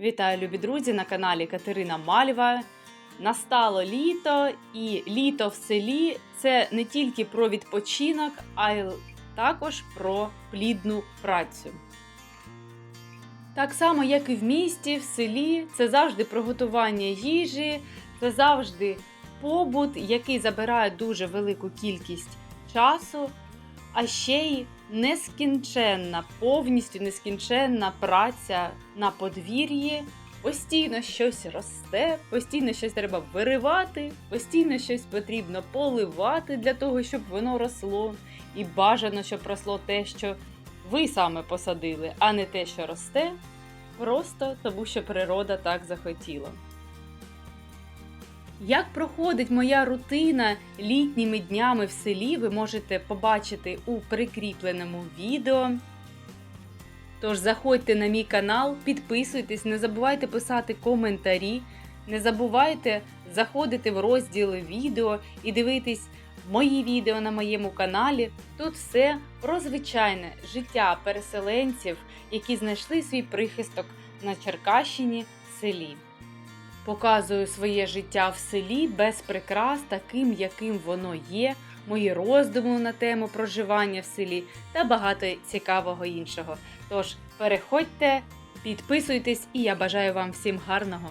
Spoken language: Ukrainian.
Вітаю, любі друзі, на каналі Катерина Мальва. Настало літо, і літо в селі це не тільки про відпочинок, а й також про плідну працю. Так само, як і в місті, в селі, це завжди приготування їжі, це завжди побут, який забирає дуже велику кількість часу, а ще й нескінченна, повністю нескінченна праця на подвір'ї. Постійно щось росте, постійно щось треба виривати, постійно щось потрібно поливати для того, щоб воно росло. І бажано, щоб росло те, що ви саме посадили, а не те, що росте, просто тому що природа так захотіла. Як проходить моя рутина літніми днями в селі, ви можете побачити у прикріпленому відео. Тож заходьте на мій канал, підписуйтесь, не забувайте писати коментарі, не забувайте заходити в розділ відео і дивитись мої відео на моєму каналі. Тут все про звичайне життя переселенців, які знайшли свій прихисток на Черкащині в селі. Показую своє життя в селі без прикрас, таким, яким воно є, мої роздуми на тему проживання в селі та багато цікавого іншого. Тож переходьте, підписуйтесь, і я бажаю вам всім гарного!